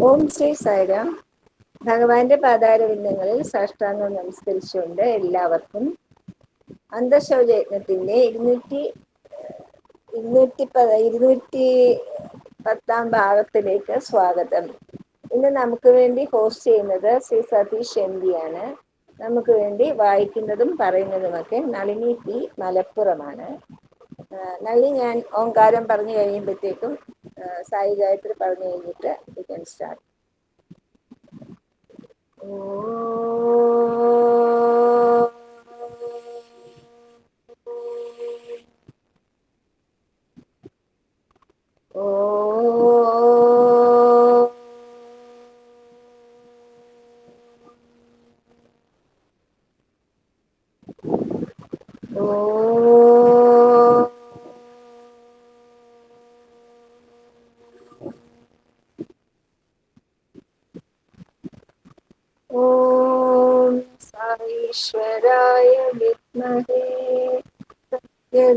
ഓം ശ്രീ സായിരാം. ഭഗവാന്റെ പാതാരവിന്ദങ്ങളിൽ സാഷ്ടാംഗം നമസ്കരിച്ചുകൊണ്ട് എല്ലാവർക്കും അന്തശൗചയജ്ഞത്തിന്റെ ഇരുന്നൂറ്റി ഇരുന്നൂറ്റി പ ഇരുന്നൂറ്റി പത്താം ഭാഗത്തിലേക്ക് സ്വാഗതം. ഇന്ന് നമുക്ക് വേണ്ടി ഹോസ്റ്റ് ചെയ്യുന്നത് ശ്രീ സതീഷ് എം ആണ്. നമുക്ക് വേണ്ടി വായിക്കുന്നതും പറയുന്നതുമൊക്കെ നളിനി പി മലപ്പുറമാണ്. നളി ഞാൻ ഓങ്കാരം പറഞ്ഞു കഴിയുമ്പോഴത്തേക്കും സായി ഗായത്രി പറഞ്ഞു കഴിഞ്ഞിട്ട് Instead. Oh. Oh.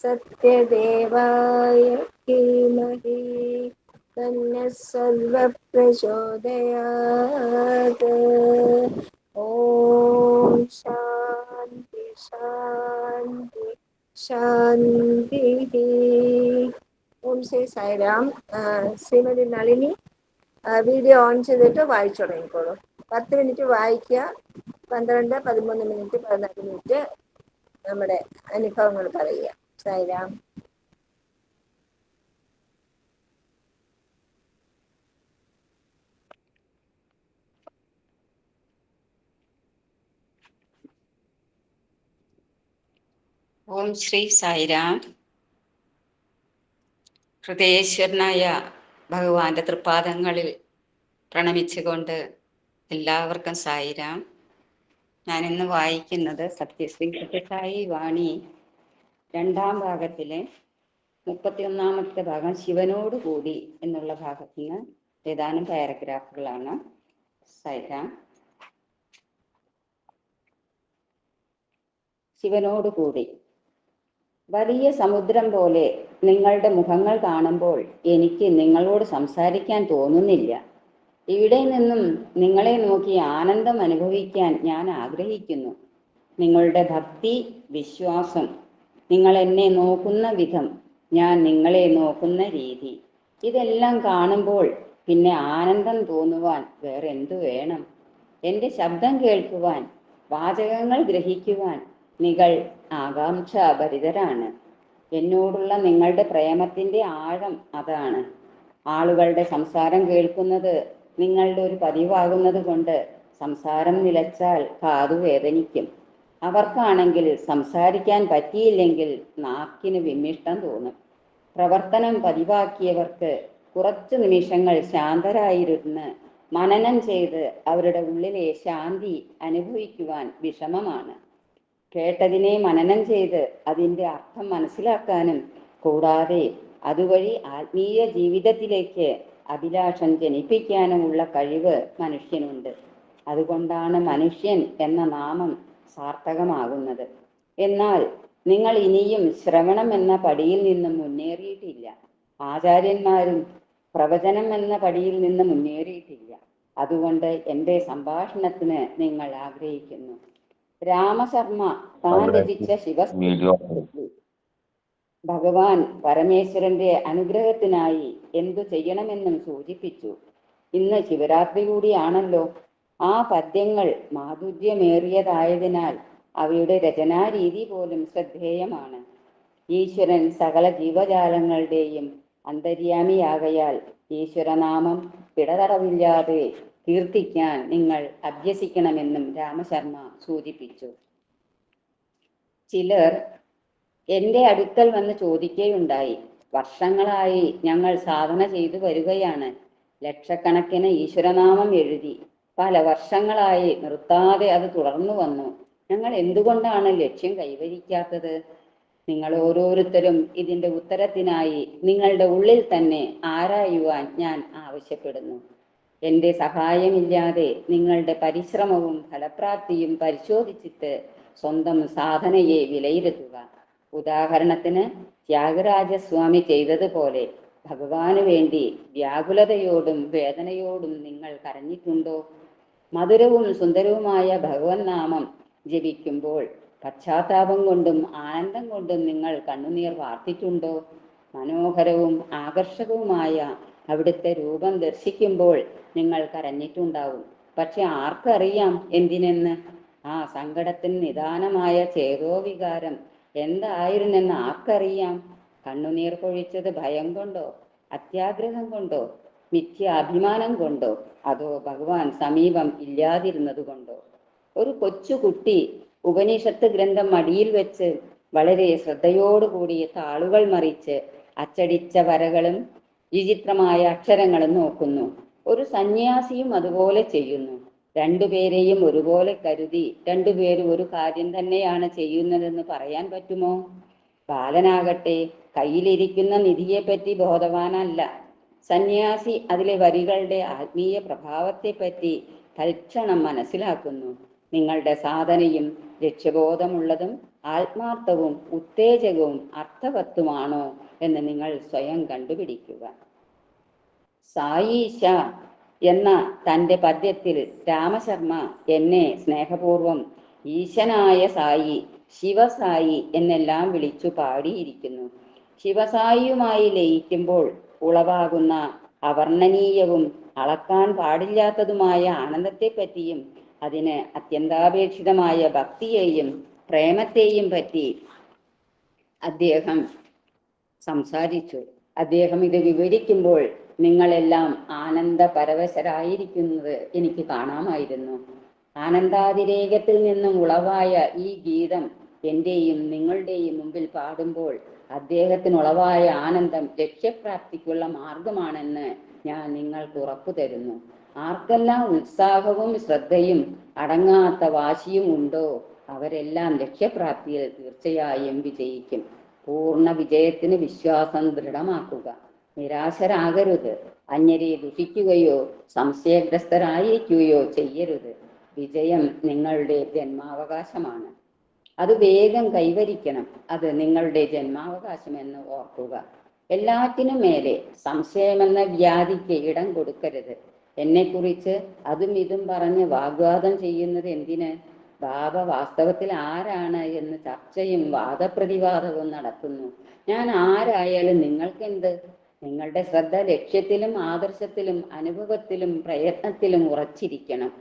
സത്യദേവായ ധീമഹി തന്ന ഓം ശാന്തി ശാന്തി ശാന്തി. ഓം ശ്രീ സായിരാം ശ്രീമതി നളിനി വീഡിയോ ഓൺ ചെയ്തിട്ട് വായിച്ചു തുടങ്ങിക്കോളൂ. പത്ത് മിനിറ്റ് വായിക്കുക പന്ത്രണ്ട് പതിമൂന്ന് മിനിറ്റ് പതിനാല് മിനിറ്റ് നമ്മുടെ അനുഭവങ്ങൾ പറയുക. സായിരാം ഓം ശ്രീ സായിരാം. ഹൃദയേശ്വരനായ ഭഗവാന്റെ തൃപ്പാദങ്ങളിൽ പ്രണമിച്ചുകൊണ്ട് എല്ലാവർക്കും സായിരാം. ഞാൻ ഇന്ന് വായിക്കുന്നത് സത്യശ്രീ സായി വാണി രണ്ടാം ഭാഗത്തിലെ മുപ്പത്തിയൊന്നാമത്തെ ഭാഗം ശിവനോട് കൂടി എന്നുള്ള ഭാഗത്ത് നിന്ന് ഏതാനും പാരഗ്രാഫുകളാണ്. ശിവനോട് കൂടി. വലിയ സമുദ്രം പോലെ നിങ്ങളുടെ മുഖങ്ങൾ കാണുമ്പോൾ എനിക്ക് നിങ്ങളോട് സംസാരിക്കാൻ തോന്നുന്നില്ല. ഇവിടെ നിന്നും നിങ്ങളെ നോക്കി ആനന്ദം അനുഭവിക്കാൻ ഞാൻ ആഗ്രഹിക്കുന്നു. നിങ്ങളുടെ ഭക്തി വിശ്വാസം നിങ്ങൾ എന്നെ നോക്കുന്ന വിധം ഞാൻ നിങ്ങളെ നോക്കുന്ന രീതി. ഇതെല്ലാം കാണുമ്പോൾ പിന്നെ ആനന്ദം തോന്നുവാൻ വേറെ എന്തു വേണം? എന്റെ ശബ്ദം കേൾക്കുവാൻ വാചകങ്ങൾ ഗ്രഹിക്കുവാൻ നിങ്ങൾ ആകാംക്ഷാഭരിതരാണ്. എന്നോടുള്ള നിങ്ങളുടെ പ്രേമത്തിന്റെ ആഴം അതാണ്. ആളുകളുടെ സംസാരം കേൾക്കുന്നത് നിങ്ങളുടെ ഒരു പതിവാകുന്നത് കൊണ്ട് സംസാരം നിലച്ചാൽ കാതു വേദനിക്കും അവർക്കാണെങ്കിൽ സംസാരിക്കാൻ പറ്റിയില്ലെങ്കിൽ നാക്കിന് വിമ്മിഷ്ടം തോന്നും. പ്രവർത്തനം പതിവാക്കിയവർക്ക് കുറച്ചു നിമിഷങ്ങൾ ശാന്തരായിരുന്ന് മനനം ചെയ്ത് അവരുടെ ഉള്ളിലെ ശാന്തി അനുഭവിക്കുവാൻ വിഷമമാണ്. കേട്ടതിനെ മനനം ചെയ്ത് അതിന്റെ അർത്ഥം മനസ്സിലാക്കാനും കൂടാതെ അതുവഴി ആത്മീയ ജീവിതത്തിലേക്ക് അഭിലാഷം ജനിപ്പിക്കാനുമുള്ള കഴിവ് മനുഷ്യനുണ്ട്. അതുകൊണ്ടാണ് മനുഷ്യൻ എന്ന നാമം സാർത്ഥകമാകുന്നത്. എന്നാൽ നിങ്ങൾ ഇനിയും ശ്രവണം എന്ന പടിയിൽ നിന്ന് മുന്നേറിയിട്ടില്ല. ആചാര്യന്മാരും പ്രവചനം എന്ന പടിയിൽ നിന്ന് മുന്നേറിയിട്ടില്ല. അതുകൊണ്ട് എന്റെ സംഭാഷണത്തിന് നിങ്ങൾ ആഗ്രഹിക്കുന്നു. രാമശർമ്മ താൻ രചിച്ച ശിവ ഭഗവാൻ പരമേശ്വരന്റെ അനുഗ്രഹത്തിനായി എന്തു ചെയ്യണമെന്നും സൂചിപ്പിച്ചു. ഇന്ന് ശിവരാത്രി കൂടിയാണല്ലോ. ആ പദ്യങ്ങൾ മാധുര്യമേറിയതായതിനാൽ അവയുടെ രചനാരീതി പോലും ശ്രദ്ധേയമാണ്. ഈശ്വരൻ സകല ജീവജാലങ്ങളുടെയും അന്തര്യാമിയാകയാൽ ഈശ്വരനാമം പിടതടവില്ലാതെ കീർത്തിക്കാൻ നിങ്ങൾ അഭ്യസിക്കണമെന്നും രാമശർമ്മ സൂചിപ്പിച്ചു. ചിലർ എന്റെ അടുക്കൽ വന്ന് ചോദിക്കുകയുണ്ടായി വർഷങ്ങളായി ഞങ്ങൾ സാധന ചെയ്തു വരികയാണ്. ലക്ഷക്കണക്കിന് ഈശ്വരനാമം എഴുതി പല വർഷങ്ങളായി നിർത്താതെ അത് തുടർന്നു വന്നു. ഞങ്ങൾ എന്തുകൊണ്ടാണ് ലക്ഷ്യം കൈവരിക്കാത്തത്? നിങ്ങൾ ഓരോരുത്തരും ഇതിന്റെ ഉത്തരത്തിനായി നിങ്ങളുടെ ഉള്ളിൽ തന്നെ ആരായുവാൻ ഞാൻ ആവശ്യപ്പെടുന്നു. എന്റെ സഹായമില്ലാതെ നിങ്ങളുടെ പരിശ്രമവും ഫലപ്രാപ്തിയും പരിശോധിച്ചിട്ട് സ്വന്തം സാധനയെ വിലയിരുത്തുക. ഉദാഹരണത്തിന് ത്യാഗരാജസ്വാമി ചെയ്തതുപോലെ ഭഗവാന് വേണ്ടി വ്യാകുലതയോടും വേദനയോടും നിങ്ങൾ കരഞ്ഞിട്ടുണ്ടോ? മധുരവും സുന്ദരവുമായ ഭഗവൻ നാമം ജപിക്കുമ്പോൾ പശ്ചാത്താപം കൊണ്ടും ആനന്ദം കൊണ്ടും നിങ്ങൾ കണ്ണുനീർ വാർത്തിട്ടുണ്ടോ? മനോഹരവും ആകർഷകവുമായ അവിടുത്തെ രൂപം ദർശിക്കുമ്പോൾ നിങ്ങൾ കരഞ്ഞിട്ടുണ്ടാവും. പക്ഷെ ആർക്കറിയാം എന്തിനെന്ന്? ആ സങ്കടത്തിന് നിദാനമായ ചേതോവികാരം എന്തായിരുന്നെന്ന് ആർക്കറിയാം? കണ്ണുനീർ പൊഴിച്ചത് ഭയം കൊണ്ടോ? അത്യാഗ്രഹം കൊണ്ടോ? മിഥ്യ അഭിമാനം കൊണ്ടോ? അതോ ഭഗവാൻ സമീപം ഇല്ലാതിരുന്നത് കൊണ്ടോ? ഒരു കൊച്ചുകുട്ടി ഉപനിഷത്ത് ഗ്രന്ഥം മടിയിൽ വെച്ച് വളരെ ശ്രദ്ധയോടുകൂടി താളുകൾ മറിച്ച് അച്ചടിച്ച വരകളും വിചിത്രമായ അക്ഷരങ്ങളും നോക്കുന്നു. ഒരു സന്യാസിയും അതുപോലെ ചെയ്യുന്നു. രണ്ടുപേരെയും ഒരുപോലെ കരുതി രണ്ടുപേരും ഒരു കാര്യം തന്നെയാണ് ചെയ്യുന്നതെന്ന് പറയാൻ പറ്റുമോ? ബാലനാകട്ടെ കയ്യിലിരിക്കുന്ന നിധിയെപ്പറ്റി ബോധവാനല്ല. സന്യാസി അതിലെ വരികളുടെ ആത്മീയ പ്രഭാവത്തെപ്പറ്റി തൽക്ഷണം മനസ്സിലാക്കുന്നു. നിങ്ങളുടെ സാധനയും ലക്ഷ്യബോധമുള്ളതും ആത്മാർത്ഥവും ഉത്തേജകവും അർത്ഥവത്തുമാണോ എന്ന് നിങ്ങൾ സ്വയം കണ്ടുപിടിക്കുക. സായീശ എന്ന തന്റെ പദ്യത്തിൽ രാമശർമ്മ എന്നെ സ്നേഹപൂർവം ഈശനായ സായി ശിവസായി എന്നെല്ലാം വിളിച്ചു പാടിയിരിക്കുന്നു. ശിവസായിയുമായി ലയിക്കുമ്പോൾ ഉളവാകുന്ന അവർണനീയവും അളക്കാൻ പാടില്ലാത്തതുമായ ആനന്ദത്തെപ്പറ്റിയും അതിന് അത്യന്താപേക്ഷിതമായ ഭക്തിയെയും പ്രേമത്തെയും പറ്റി അദ്ദേഹം സംസാരിച്ചു. അദ്ദേഹം ഇത് വിവരിക്കുമ്പോൾ നിങ്ങളെല്ലാം ആനന്ദ പരവശരായിരിക്കുന്നത് എനിക്ക് കാണാമായിരുന്നു. ആനന്ദാതിരേകത്തിൽ നിന്നും ഉളവായ ഈ ഗീതം എന്റെയും നിങ്ങളുടെയും മുമ്പിൽ പാടുമ്പോൾ അദ്ദേഹത്തിന് ഉളവായ ആനന്ദം ലക്ഷ്യപ്രാപ്തിക്കുള്ള മാർഗമാണെന്ന് ഞാൻ നിങ്ങൾക്ക് ഉറപ്പു തരുന്നു. ആർക്കെല്ലാം ഉത്സാഹവും ശ്രദ്ധയും അടങ്ങാത്ത വാശിയും ഉണ്ടോ? അവരെല്ലാം ലക്ഷ്യപ്രാപ്തിയിൽ തീർച്ചയായും വിജയിക്കും. പൂർണ വിജയത്തിന് വിശ്വാസം ദൃഢമാക്കുക. നിരാശരാകരുത്. അന്യരെ ദുഷിക്കുകയോ സംശയഗ്രസ്തരായിരിക്കുകയോ ചെയ്യരുത്. വിജയം നിങ്ങളുടെ ജന്മാവകാശമാണ്. അത് വേഗം കൈവരിക്കണം. അത് നിങ്ങളുടെ ജന്മാവകാശം എന്ന് ഓർക്കുക. എല്ലാത്തിനും മേലെ സംശയമെന്ന വ്യാധിക്ക് ഇടം കൊടുക്കരുത്. എന്നെക്കുറിച്ച് അതും ഇതും പറഞ്ഞ് വാഗ്വാദം ചെയ്യുന്നത് എന്തിന്? ബാബ വാസ്തവത്തിൽ ആരാണ് എന്ന് ചർച്ചയും വാദപ്രതിവാദവും നടത്തുന്നു. ഞാൻ ആരായാലും നിങ്ങൾക്കെന്ത്? നിങ്ങളുടെ ശ്രദ്ധ ലക്ഷ്യത്തിലും ആദർശത്തിലും അനുഭവത്തിലും പ്രയത്നത്തിലും ഉറച്ചിരിക്കണം.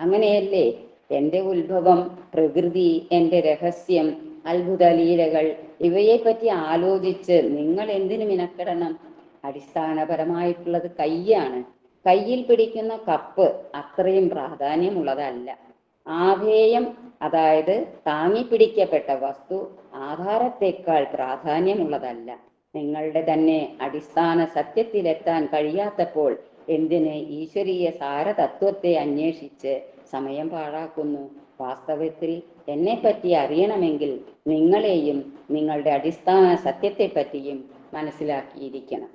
അങ്ങനെയല്ലേ? എന്റെ ഉത്ഭവം പ്രകൃതി എന്റെ രഹസ്യം അത്ഭുത ലീലകൾ ഇവയെപ്പറ്റി ആലോചിച്ച് നിങ്ങൾ എന്തിനു മിനക്കെടണം? അടിസ്ഥാനപരമായിട്ടുള്ളത് കയ്യാണ് കയ്യിൽ പിടിക്കുന്ന കപ്പ് അത്രയും പ്രാധാന്യമുള്ളതല്ല. ആധേയം അതായത് താങ്ങി പിടിക്കപ്പെട്ട വസ്തു ആധാരത്തെക്കാൾ പ്രാധാന്യമുള്ളതല്ല. നിങ്ങളുടെ തന്നെ അടിസ്ഥാന സത്യത്തിലെത്താൻ കഴിയാത്തപ്പോൾ എന്തിന് ഈശ്വരീയ സാരതത്വത്തെ അന്വേഷിച്ച് സമയം പാഴാക്കുന്നു. വാസ്തവത്തിൽ എന്നെപ്പറ്റി അറിയണമെങ്കിൽ നിങ്ങളെയും നിങ്ങളുടെ അടിസ്ഥാന സത്യത്തെ പറ്റിയും മനസ്സിലാക്കിയിരിക്കണം.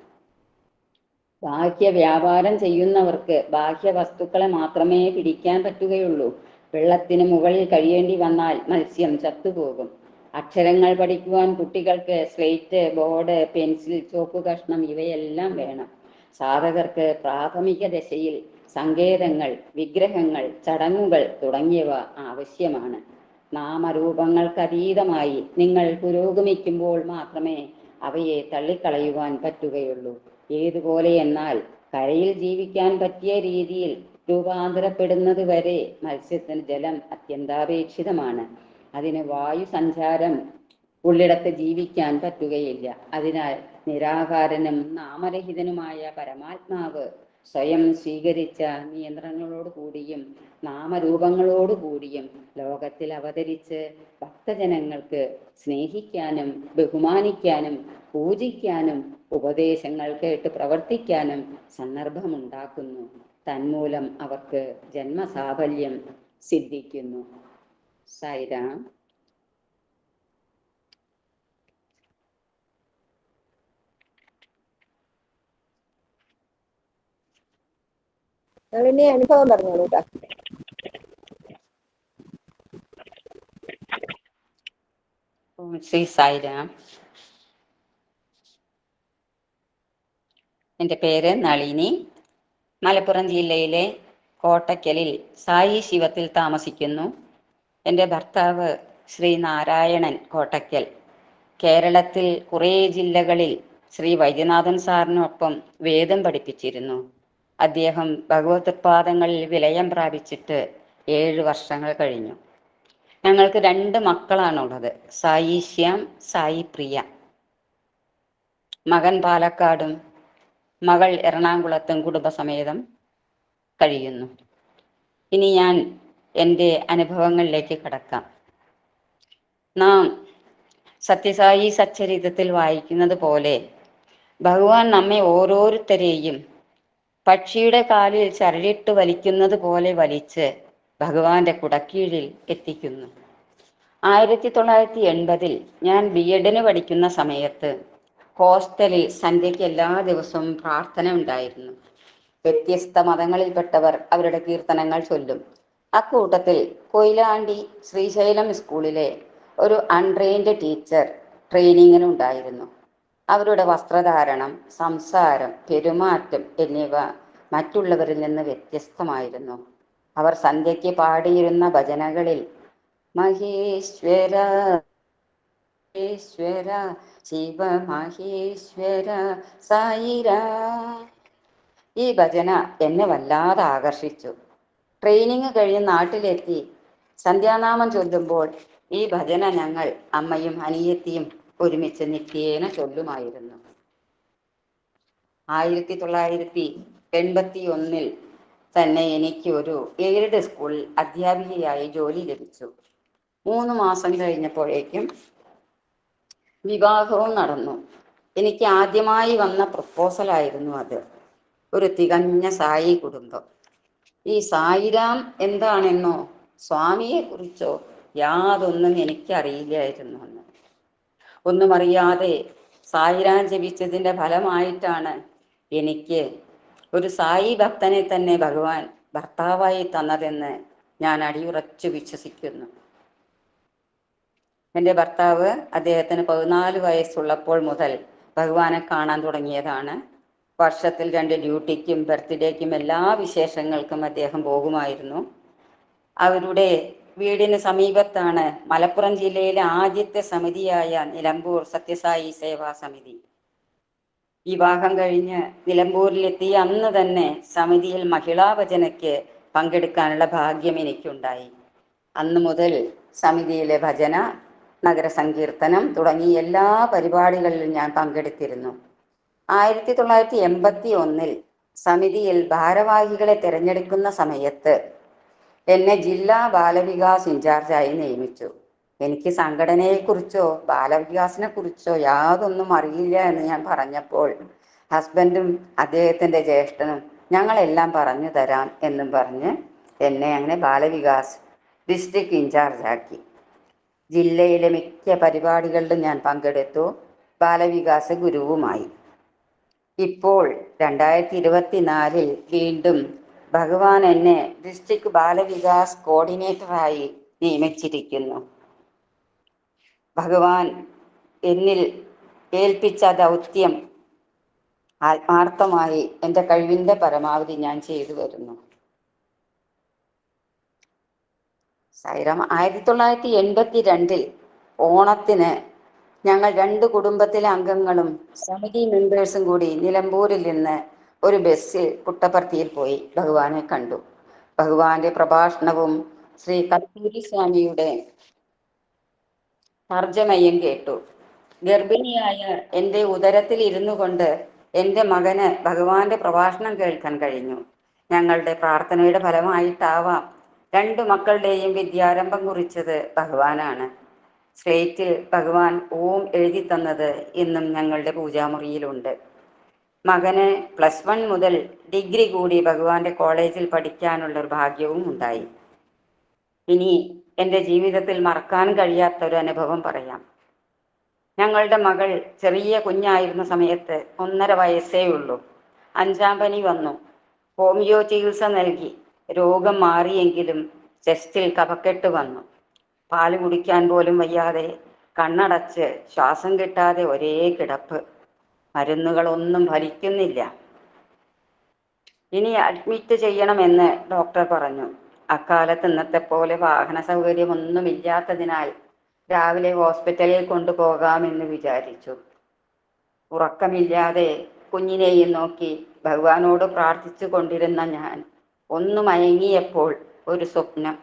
ബാഹ്യ വ്യാപാരം ചെയ്യുന്നവർക്ക് ബാഹ്യ വസ്തുക്കളെ മാത്രമേ പിടിക്കാൻ പറ്റുകയുള്ളൂ. വെള്ളത്തിന് മുകളിൽ കഴിയേണ്ടി വന്നാൽ മത്സ്യം ചത്തുപോകും. അക്ഷരങ്ങൾ പഠിക്കുവാൻ കുട്ടികൾക്ക് സ്ലേറ്റ് ബോർഡ് പെൻസിൽ ചോക്ക് കഷ്ണം ഇവയെല്ലാം വേണം. സാധകർക്ക് പ്രാഥമിക ദശയിൽ സങ്കേതങ്ങൾ വിഗ്രഹങ്ങൾ ചടങ്ങുകൾ തുടങ്ങിയവ ആവശ്യമാണ്. നാമരൂപങ്ങൾക്കതീതമായി നിങ്ങൾ പുരോഗമിക്കുമ്പോൾ മാത്രമേ അവയെ തള്ളിക്കളയുവാൻ പറ്റുകയുള്ളൂ. ഏതുപോലെ എന്നാൽ കരയിൽ ജീവിക്കാൻ പറ്റിയ രീതിയിൽ രൂപാന്തരപ്പെടുന്നത് വരെ മത്സ്യത്തിന് ജലം അത്യന്താപേക്ഷിതമാണ്. അതിന് വായു സഞ്ചാരം ഉള്ളിടത്ത് ജീവിക്കാൻ പറ്റുകയില്ല. അതിനാൽ നിരാകാരനും നാമരഹിതനുമായ പരമാത്മാവ് സ്വയം സ്വീകരിച്ച നിയന്ത്രണങ്ങളോട് കൂടിയും നാമരൂപങ്ങളോട് കൂടിയും ലോകത്തിൽ അവതരിച്ച് ഭക്തജനങ്ങൾക്ക് സ്നേഹിക്കാനും ബഹുമാനിക്കാനും പൂജിക്കാനും ഉപദേശങ്ങൾ കേട്ട് പ്രവർത്തിക്കാനും സന്ദർഭമുണ്ടാക്കുന്നു. തന്മൂലം അവർക്ക് ജന്മസാഫല്യം സിദ്ധിക്കുന്നു. സായിരാം. നളിനി അനുഭവം പറഞ്ഞോളൂ കേട്ടോ സായിരാം. എന്റെ പേര് നളിനി. മലപ്പുറം ജില്ലയിലെ കോട്ടയ്ക്കലിൽ സായി ശിവത്തിൽ താമസിക്കുന്നു. എന്റെ ഭർത്താവ് ശ്രീ നാരായണൻ കോട്ടക്കൽ. കേരളത്തിൽ കുറേ ജില്ലകളിൽ ശ്രീ വൈദ്യനാഥൻ സാറിനൊപ്പം വേദം പഠിപ്പിച്ചിരുന്നു. അദ്ദേഹം ഭഗവത് പാദങ്ങളിൽ വിലയം പ്രാപിച്ചിട്ട് ഏഴ് വർഷങ്ങൾ കഴിഞ്ഞു. ഞങ്ങൾക്ക് രണ്ട് മക്കളാണുള്ളത്. സായി ശ്യാം സായി പ്രിയ. മകൻ പാലക്കാടും മകൾ എറണാകുളത്തും കുടുംബസമേതം കഴിയുന്നു. ഇനി ഞാൻ എന്റെ അനുഭവങ്ങളിലേക്ക് കടക്കാം. നാം സത്യസായി സച്ചരിതത്തിൽ വായിക്കുന്നത് പോലെ ഭഗവാൻ നമ്മെ ഓരോരുത്തരെയും പക്ഷിയുടെ കാലിൽ ചരടിട്ട് വലിക്കുന്നത് പോലെ വലിച്ച് ഭഗവാന്റെ കുടക്കീഴിൽ എത്തിക്കുന്നു. ആയിരത്തി തൊള്ളായിരത്തി എൺപതിൽ ഞാൻ ബി എഡിന് പഠിക്കുന്ന സമയത്ത് ഹോസ്റ്റലിൽ സന്ധ്യയ്ക്ക് എല്ലാ ദിവസവും പ്രാർത്ഥന ഉണ്ടായിരുന്നു. വ്യത്യസ്ത മതങ്ങളിൽപ്പെട്ടവർ അവരുടെ കീർത്തനങ്ങൾ ചൊല്ലും. അക്കൂട്ടത്തിൽ കൊയിലാണ്ടി ശ്രീശൈലം സ്കൂളിലെ ഒരു അൺട്രെയിൻഡ് ടീച്ചർ ട്രെയിനിങ്ങിനുണ്ടായിരുന്നു അവരുടെ വസ്ത്രധാരണം സംസാരം പെരുമാറ്റം എന്നിവ മറ്റുള്ളവരിൽ നിന്ന് വ്യത്യസ്തമായിരുന്നു. അവർ സന്ധ്യയ്ക്ക് പാടിയിരുന്ന ഭജനകളിൽ മഹേശ്വര മഹേശ്വര ശിവ മഹേശ്വര സായിരാ ഈ ഭജന എന്നെ വല്ലാതെ ആകർഷിച്ചു. ട്രെയിനിങ് കഴിഞ്ഞ് നാട്ടിലെത്തി. സന്ധ്യാനാമം ചൊല്ലുമ്പോൾ ഈ ഭജന ഞങ്ങൾ അമ്മയും അനിയത്തിയും ഒരുമിച്ച് നിത്യേന ചൊല്ലുമായിരുന്നു. ആയിരത്തി തൊള്ളായിരത്തി എൺപത്തി ഒന്നിൽ തന്നെ എനിക്ക് ഒരു എയ്ഡഡ് സ്കൂളിൽ അധ്യാപികയായി ജോലി ലഭിച്ചു. മൂന്ന് മാസം കഴിഞ്ഞപ്പോഴേക്കും വിവാഹവും നടന്നു. എനിക്ക് ആദ്യമായി വന്ന പ്രപ്പോസൽ ആയിരുന്നു അത്. ഒരു തികഞ്ഞ സായി കുടുംബം. ഈ സായിരാം എന്താണെന്നോ സ്വാമിയെ കുറിച്ചോ യാതൊന്നും എനിക്കറിയില്ലായിരുന്നു അന്ന്. ഒന്നും അറിയാതെ സായിരാം ജപിച്ചതിന്റെ ഫലമായിട്ടാണ് എനിക്ക് ഒരു സായി ഭക്തനെ തന്നെ ഭഗവാൻ ഭർത്താവായി തന്നതെന്ന് ഞാൻ അടിയുറച്ചു വിശ്വസിക്കുന്നു. എന്റെ ഭർത്താവ് അദ്ദേഹത്തിന് പതിനാല് വയസ്സുള്ളപ്പോൾ മുതൽ ഭഗവാനെ കാണാൻ തുടങ്ങിയതാണ്. വർഷത്തിൽ രണ്ട് ഡ്യൂട്ടിക്കും ബർത്ത്ഡേക്കും എല്ലാ വിശേഷങ്ങൾക്കും അദ്ദേഹം പോകുമായിരുന്നു. അവരുടെ വീടിന് സമീപത്താണ് മലപ്പുറം ജില്ലയിലെ ആദ്യത്തെ സമിതിയായ നിലമ്പൂർ സത്യസായി സേവാ സമിതി. വിവാഹം കഴിഞ്ഞ് നിലമ്പൂരിലെത്തിയ അന്ന് തന്നെ സമിതിയിൽ മഹിളാ ഭജനയ്ക്ക് പങ്കെടുക്കാനുള്ള ഭാഗ്യം എനിക്കുണ്ടായി. അന്ന് മുതൽ സമിതിയിലെ ഭജന നഗരസങ്കീർത്തനം തുടങ്ങി എല്ലാ പരിപാടികളിലും ഞാൻ പങ്കെടുത്തിരുന്നു. ആയിരത്തി തൊള്ളായിരത്തി എൺപത്തി ഒന്നിൽ സമിതിയിൽ ഭാരവാഹികളെ തിരഞ്ഞെടുക്കുന്ന സമയത്ത് എന്നെ ജില്ലാ ബാലവികാസ് ഇൻചാർജായി നിയമിച്ചു. എനിക്ക് സംഘടനയെക്കുറിച്ചോ ബാലവികാസിനെ കുറിച്ചോ യാതൊന്നും അറിയില്ല എന്ന് ഞാൻ പറഞ്ഞപ്പോൾ ഹസ്ബൻഡും അദ്ദേഹത്തിന്റെ ജ്യേഷ്ഠനും ഞങ്ങളെല്ലാം പറഞ്ഞു തരാം എന്നും പറഞ്ഞ് എന്നെ അങ്ങനെ ബാലവികാസ് ഡിസ്ട്രിക്ട് ഇൻചാർജാക്കി ജില്ലയിലെ മിക്ക പരിപാടികളിലും ഞാൻ പങ്കെടുത്തു. ബാലവികാസ ഗുരുവുമായി. ഇപ്പോൾ രണ്ടായിരത്തി ഇരുപത്തിനാലിൽ വീണ്ടും ഭഗവാൻ എന്നെ ഡിസ്ട്രിക്ട് ബാലവികാസ് കോർഡിനേറ്ററായി നിയമിച്ചിരിക്കുന്നു. ഭഗവാൻ എന്നിൽ ഏൽപ്പിച്ച ദൗത്യം ആത്മാർത്ഥമായി എന്റെ കഴിവിന്റെ പരമാവധി ഞാൻ ചെയ്തു വരുന്നു. സൈറാം ആയിരത്തി തൊള്ളായിരത്തി എൺപത്തി രണ്ടിൽ ഓണത്തിന് ഞങ്ങൾ രണ്ട് കുടുംബത്തിലെ അംഗങ്ങളും സമിതി മെമ്പേഴ്സും കൂടി നിലമ്പൂരിൽ നിന്ന് ഒരു ബസ്സിൽ പുട്ടപ്പർത്തിയിൽ പോയി ഭഗവാനെ കണ്ടു. ഭഗവാന്റെ പ്രഭാഷണവും ശ്രീ കസ്തൂരി സ്വാമിയുടെ തർജമയും കേട്ടു. ഗർഭിണിയായ എന്റെ ഉദരത്തിൽ ഇരുന്നു കൊണ്ട് എന്റെ മകന് ഭഗവാന്റെ പ്രഭാഷണം കേൾക്കാൻ കഴിഞ്ഞു. ഞങ്ങളുടെ പ്രാർത്ഥനയുടെ ഫലമായിട്ടാവാം രണ്ടു മക്കളുടെയും വിദ്യാരംഭം കുറിച്ചത് ഭഗവാനാണ്. സ്ലേറ്റിൽ ഭഗവാൻ ഓം എഴുതി തന്നത് ഇന്നും ഞങ്ങളുടെ പൂജാമുറിയിലുണ്ട്. മകന് പ്ലസ് വൺ മുതൽ ഡിഗ്രി കൂടി ഭഗവാന്റെ കോളേജിൽ പഠിക്കാനുള്ള ഒരു ഭാഗ്യവും ഉണ്ടായി. ഇനി എന്റെ ജീവിതത്തിൽ മറക്കാൻ കഴിയാത്ത ഒരു അനുഭവം പറയാം. ഞങ്ങളുടെ മകൾ ചെറിയ കുഞ്ഞായിരുന്ന സമയത്ത് ഒന്നര വയസ്സേ ഉള്ളൂ. അഞ്ചാം പനി വന്നു. ഹോമിയോ ചികിത്സ നൽകി. രോഗം മാറിയെങ്കിലും ചെസ്റ്റിൽ കഫക്കെട്ട് വന്നു. പാൽ കുടിക്കാൻ പോലും വയ്യാതെ കണ്ണടച്ച് ശ്വാസം കിട്ടാതെ ഒരേ കിടപ്പ്. മരുന്നുകളൊന്നും ഫലിക്കുന്നില്ല. ഇനി അഡ്മിറ്റ് ചെയ്യണമെന്ന് ഡോക്ടർ പറഞ്ഞു. അക്കാലത്ത് ഇന്നത്തെ പോലെ വാഹന സൗകര്യമൊന്നുമില്ലാത്തതിനാൽ രാവിലെ ഹോസ്പിറ്റലിൽ കൊണ്ടുപോകാമെന്ന് വിചാരിച്ചു. ഉറക്കമില്ലാതെ കുഞ്ഞിനെയും നോക്കി ഭഗവാനോട് പ്രാർത്ഥിച്ചു കൊണ്ടിരുന്ന ഞാൻ ഒന്ന് മയങ്ങിയപ്പോൾ ഒരു സ്വപ്നം.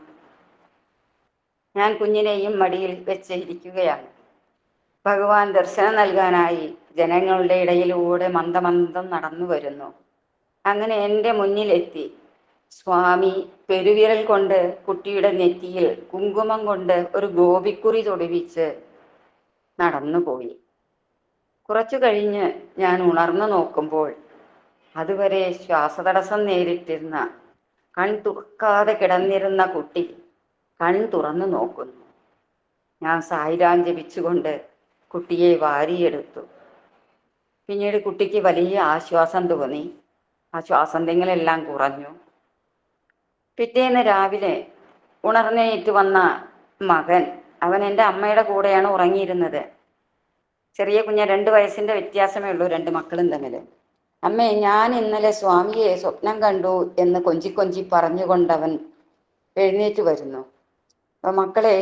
ഞാൻ കുഞ്ഞിനെയും മടിയിൽ വെച്ച് ഇരിക്കുകയാണ്. ഭഗവാൻ ദർശനം നൽകാനായി ജനങ്ങളുടെ ഇടയിലൂടെ മന്ദമന്ദം നടന്നു വരുന്നു. അങ്ങനെ എന്റെ മുന്നിലെത്തി. സ്വാമി പെരുവിരൽ കൊണ്ട് കുട്ടിയുടെ നെറ്റിയിൽ കുങ്കുമം കൊണ്ട് ഒരു ഗോപിക്കുറി തൊടുവിച്ച് നടന്നുപോയി. കുറച്ചു കഴിഞ്ഞ് ഞാൻ ഉണർന്നു നോക്കുമ്പോൾ അതുവരെ ശ്വാസതടസ്സം നേരിട്ടിരുന്ന കൺ തുറക്കാതെ കിടന്നിരുന്ന കുട്ടി കൺ തുറന്നു നോക്കുന്നു. ഞാൻ സായിരാം ജപിച്ചുകൊണ്ട് കുട്ടിയെ വാരിയെടുത്തു. പിന്നീട് കുട്ടിക്ക് വലിയ ആശ്വാസം തോന്നി. ആ ശ്വാസം തെങ്ങലെല്ലാം കുറഞ്ഞു. പിറ്റേന്ന് രാവിലെ ഉണർന്നേറ്റ് വന്ന മകൻ അവൻ എന്റെ അമ്മയുടെ കൂടെയാണ് ഉറങ്ങിയിരുന്നത്. ചെറിയ കുഞ്ഞ രണ്ട് വയസ്സിന്റെ വ്യത്യാസമേ ഉള്ളൂ രണ്ട് മക്കളും തമ്മിൽ. അമ്മേ ഞാൻ ഇന്നലെ സ്വാമിയെ സ്വപ്നം കണ്ടു എന്ന് കൊഞ്ചി കൊഞ്ചി പറഞ്ഞുകൊണ്ടവൻ എഴുന്നേറ്റ് വരുന്നു. അപ്പൊ മക്കളെ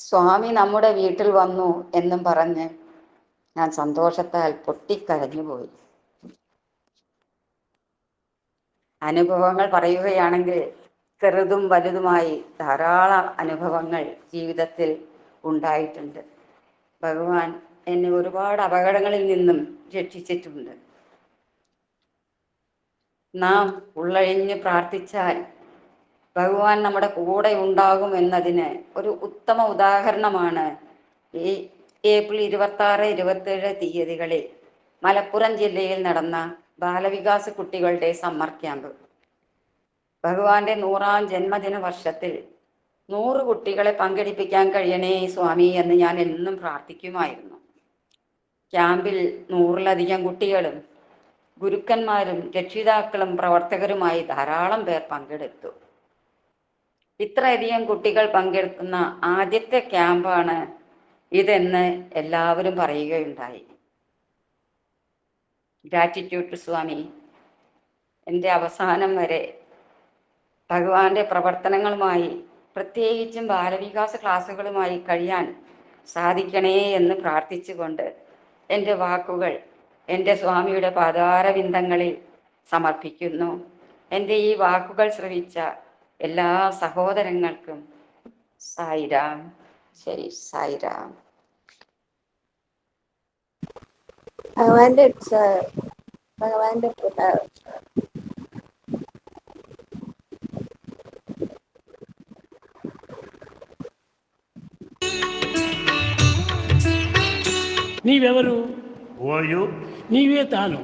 സ്വാമി നമ്മുടെ വീട്ടിൽ വന്നു എന്നും പറഞ്ഞ് ഞാൻ സന്തോഷത്താൽ പൊട്ടിക്കരഞ്ഞു പോയി. അനുഭവങ്ങൾ പറയുകയാണെങ്കിൽ ചെറുതും വലുതുമായി ധാരാളം അനുഭവങ്ങൾ ജീവിതത്തിൽ ഉണ്ടായിട്ടുണ്ട്. ഭഗവാൻ എന്നെ ഒരുപാട് അപകടങ്ങളിൽ നിന്നും രക്ഷിച്ചിട്ടുണ്ട്. നാം ഉള്ളഴിഞ്ഞ് പ്രാർത്ഥിച്ചാൽ ഭഗവാൻ നമ്മുടെ കൂടെ ഉണ്ടാകും എന്നതിന് ഒരു ഉത്തമ ഉദാഹരണമാണ് ഈ ഏപ്രിൽ ഇരുപത്തി ആറ് ഇരുപത്തേഴ് തീയതികളിൽ മലപ്പുറം ജില്ലയിൽ നടന്ന ബാലവികാസ കുട്ടികളുടെ സമ്മർ ക്യാമ്പ്. ഭഗവാന്റെ നൂറാം ജന്മദിന വർഷത്തിൽ നൂറ് കുട്ടികളെ പങ്കെടുപ്പിക്കാൻ കഴിയണേ സ്വാമി എന്ന് ഞാൻ എന്നും പ്രാർത്ഥിക്കുമായിരുന്നു. ക്യാമ്പിൽ നൂറിലധികം കുട്ടികളും ഗുരുക്കന്മാരും രക്ഷിതാക്കളും പ്രവർത്തകരുമായി ധാരാളം പേർ പങ്കെടുത്തു. ഇത്രയധികം കുട്ടികൾ പങ്കെടുക്കുന്ന ആദ്യത്തെ ക്യാമ്പാണ് ഇതെന്ന് എല്ലാവരും പറയുകയുണ്ടായി. ഗ്രാറ്റിറ്റ്യൂഡ് സ്വാമി. എന്റെ അവസാനം വരെ ഭഗവാന്റെ പ്രവർത്തനങ്ങളുമായി പ്രത്യേകിച്ചും ബാലവികാസ ക്ലാസ്സുകളുമായി കഴിയാൻ സാധിക്കണേ എന്ന് പ്രാർത്ഥിച്ചുകൊണ്ട് എന്റെ വാക്കുകൾ എന്റെ സ്വാമിയുടെ പാതാരവിന്ദങ്ങളിൽ സമർപ്പിക്കുന്നു. എന്റെ ഈ വാക്കുകൾ ശ്രവിച്ച എല്ലാ സഹോദരങ്ങൾക്കും സായിരാം. ശരി സായിരാം. ഭഗവാന്റെ ഭഗവാന്റെ నీవెవరు Who are you? నీవే తాను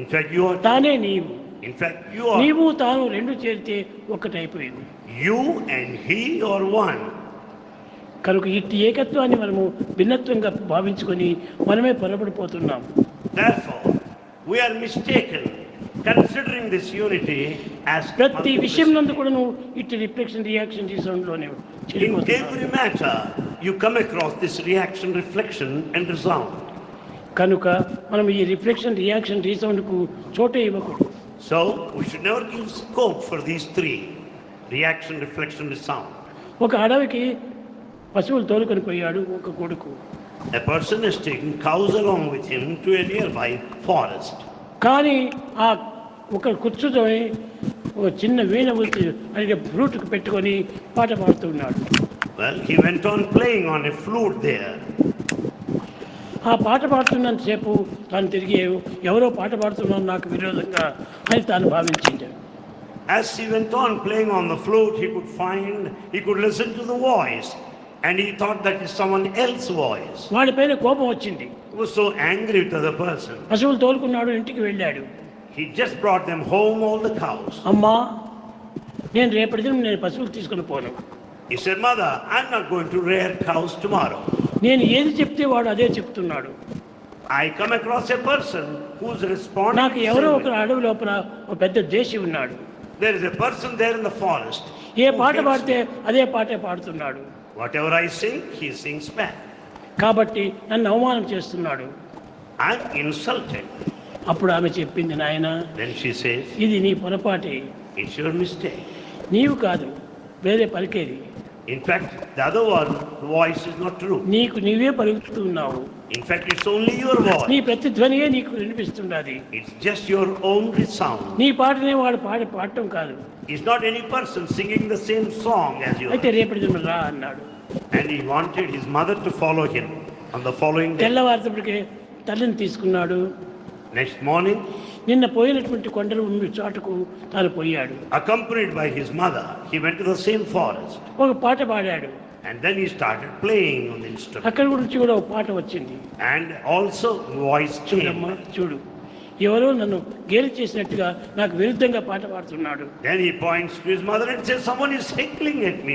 In fact, you are. తానే నీవు In fact, you are. నీవు తాను రెండు చేరితే ఒక్కటైపోయింది You and he are one. కనుక ఇట్టి ఏకత్వాన్ని మనము భిన్నత్వంగా భావించుకొని మనమే పొరపడిపోతున్నాం Therefore, we are mistaken considering this unity as. ప్రతి విషయం multiplicity. నందు కూడాను ఇట్టి రిఫ్లెక్షన్ రియాక్షన్లోనే In చెడిపోతున్నాం every matter, you come across this reaction, reflection, and resound. కనుక మనం ఈ రిఫ్లెక్షన్ రియాక్షన్ రీసౌండ్కు చోటే ఇవ్వకూడదు So, we should never give scope for these three reaction, reflection, resound. ఒక అడవికి పశువులు తోలుకొని పోయాడు ఒక కొడుకు A person is taking cows along with him to a nearby forest. కానీ ఆ ఒక కూర్చుని ఒక చిన్న వీణ వచ్చి అంటే ఫ్లూట్కి పెట్టుకొని పాట పాడుతున్నాడు Well, he went on playing on a flute there. ఆ పాట పాడుతున్నంతసేపు తాను తిరిగి ఎవరో పాట పాడుతున్నారు నాకు విరోధంగా అని తాను భావించింది As he went on playing on the flute, he could find, he could listen to the voice, and he thought that is someone else's voice. వాడిపైన కోపం వచ్చింది He was so angry with the person. పశువులు తోలుకున్నాడు ఇంటికి వెళ్ళాడు He just brought them home, all the cows. అమ్మా నేను రేపటి దినం నేను పశువులు తీసుకుని పోను He said, Mother, I'm not going to rear cows tomorrow. నేను ఏది చెప్తే వాడు అదే చెప్తున్నాడు. I come across a person whose respond నాకు ఎవరో ఒక అడవి లోపల ఒక పెద్ద దేశి ఉన్నాడు. There is a person there in the forest ఏ పాట పాడితే అదే పాటే పాడుతున్నాడు. Whatever I sing he sings back కాబట్టి నన్ను అవమానం చేస్తున్నాడు. ఐ ఇన్సల్టెడ్ అప్పుడు ఆమె చెప్పింది నాయన దెన్ షీ సేస్ ఇది నీ పొరపాటి. ఇట్స్ యువర్ మిస్టేక్ నీవు కాదు వేరే పలికేది. In fact, the other one voice is not true. నీకు నీవే పలుకుతున్నావు In fact, it's only your నీ voice. ప్రతిధ్వనియే నీకు వినిపిస్తున్నది It's just your own sound. నీ పాటనే వాడు పాడి పాడటం కాదు It's not any person singing the same song as you. అయితే రేపటి దినం రా అన్నాడు And he wanted his mother to follow him on the following day. తెల్లవారితప్పటికే తల్లిని తీసుకున్నాడు నెక్స్ట్ మార్నింగ్ నిన్న పోయినటువంటి కొండలు ఉన్న చాటుకు తాను పోయాడు. Accompanied by his mother he went to the same forest ఒక పాట పాడాడు. And then he started playing on the instrument అక్కడ గురించి కూడా ఒక పాట వచ్చింది. అండ్ ఆల్సో వాయిస్ చూడమ్మా చూడు. ఎవరో నన్ను గేలి చేసినట్టుగా నాకు విరుద్ధంగా పాట పాడుతున్నాడు. Then he points to his mother and says someone is heckling at me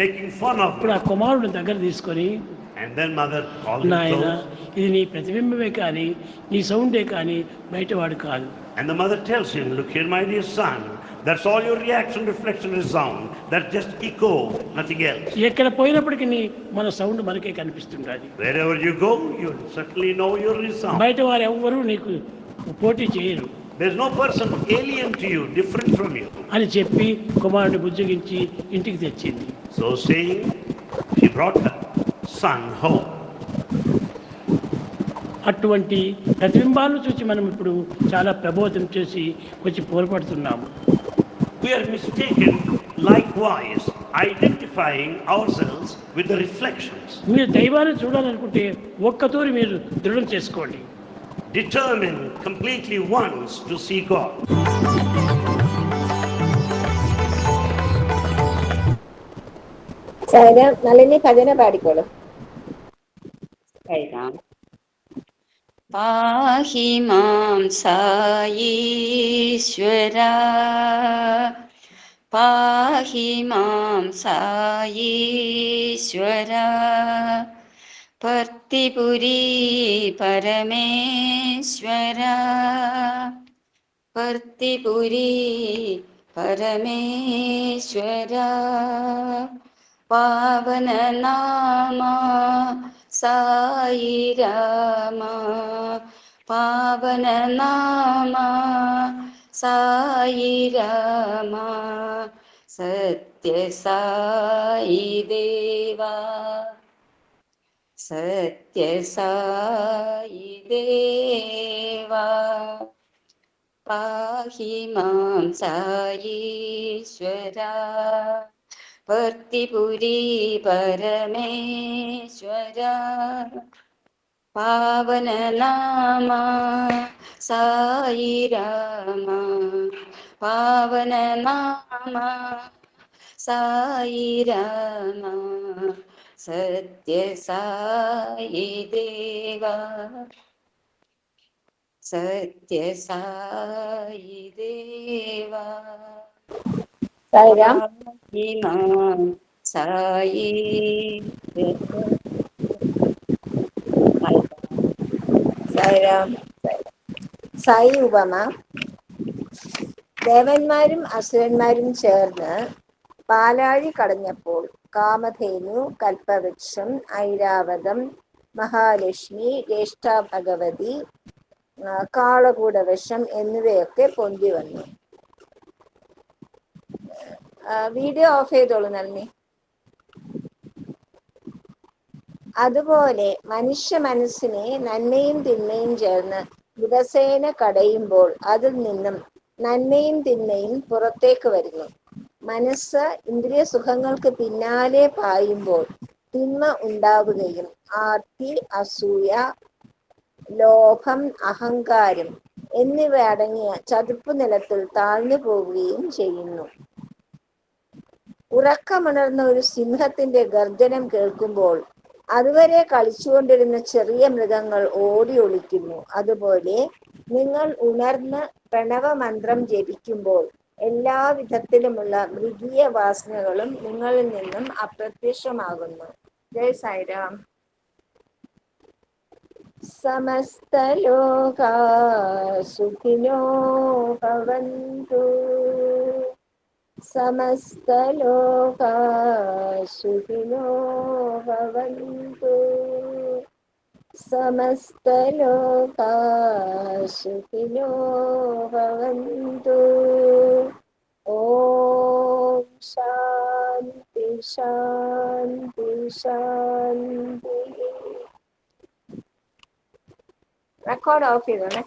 making fun of ఇప్పుడు ఆ కుమారుడిని దగ్గర తీసుకొని And then mother called him నాయన. ఇది నీ ప్రతిబింబమే కానీ నీ సౌండే కానీ బయటవాడు కాదు And the mother tells him, look here, my dear son, that's all your reaction, reflection, and sound. That's just echo, nothing else. ఎక్కడ పోయినప్పటికీ నీ మన సౌండ్ మనకే కనిపిస్తుంటుంది Wherever you go, you certainly know your sound. బయట వారు ఎవ్వరూ నీకు పోటీ చేయరు There's no person alien to you, different from you. అని చెప్పి కుమారుడిని బుజ్జగించి ఇంటికి తెచ్చింది So saying, she brought her సంఘం. అటువంటి ప్రతిబింబాలను చూసి మనం ఇప్పుడు చాలా ప్రబోధం చేసి వచ్చి పోల్పడుతున్నాము. We are mistaken likewise identifying our selves with reflections మీరు దైవాన్ని చూడాలనుకుంటే ఒక్కతోరి మీరు దృఢం చేసుకోండి. Determine completely once to see God சரிதான் நளினி கஜனை பாடிக்கொள்ளும் കഴിക്കാം പാഹി മാം സായീശ്വര പാഹി മാം സായീശ്വര ഭർത്തിപുരി പരമേശ്വര. ഭർത്തിപുരി പരമേശ്വര. പാവന സായി രാമ പാവന നാമ സായി രാമ സത്യ സായി ദേവാ സത്യ സായി ദേവാ പാഹി മാം സായീശ്വര ഭക്തിപുരി പരമേശ്വര പാവന നാമ സായി രാമ പാവന നാമ സായി രാമ സത്യ സായി ദേവാ സത്യ ഇമാം സായി സായിരാം. സായി ഉപമ. ദേവന്മാരും അസുരന്മാരും ചേർന്ന് പാലാഴി കടഞ്ഞപ്പോൾ കാമധേനു കൽപ്പവൃക്ഷം ഐരാവതം മഹാലക്ഷ്മി ജ്യേഷ്ഠ ഭഗവതി കാളകൂടവശം എന്നിവയൊക്കെ പൊന്തി വന്നു. വീഡിയോ ഓഫ് ചെയ്തോളൂ നന്ദി. അതുപോലെ മനുഷ്യ മനസ്സിനെ നന്മയും തിന്മയും ചേർന്ന് ദിവസേന കടയുമ്പോൾ അതിൽ നിന്നും നന്മയും തിന്മയും പുറത്തേക്ക് വരുന്നു. മനസ്സ് ഇന്ദ്രിയ സുഖങ്ങൾക്ക് പിന്നാലെ പായുമ്പോൾ തിന്മ ഉണ്ടാവുകയും ആർത്തി അസൂയ ലോഭം അഹങ്കാരം എന്നിവ അടങ്ങിയ ചതുപ്പ് നിലത്തിൽ താഴ്ന്നു പോവുകയും ചെയ്യുന്നു. ഉറക്കമുണർന്ന ഒരു സിംഹത്തിന്റെ ഗർജനം കേൾക്കുമ്പോൾ അതുവരെ കളിച്ചുകൊണ്ടിരുന്ന ചെറിയ മൃഗങ്ങൾ ഓടി ഒളിക്കുന്നു. അതുപോലെ നിങ്ങൾ ഉണർന്ന് പ്രണവമന്ത്രം ജപിക്കുമ്പോൾ എല്ലാ വിധത്തിലുമുള്ള മൃഗീയ വാസനകളും നിങ്ങളിൽ നിന്നും അപ്രത്യക്ഷമാകുന്നു. ജയ് സായിരാം. സമസ്തലോകാ സുഖിനോ ഭവന്തു. സമസ്തലോകാ സുഖിനോ ഭവന്തു സമസ്തലോകാ സുഖിനോ ഭവന്തു ഓം ശാന്തി ശാന്തി ശാന്തി റെക്കോർഡ് ഓഫ് ചെയ്തോണേ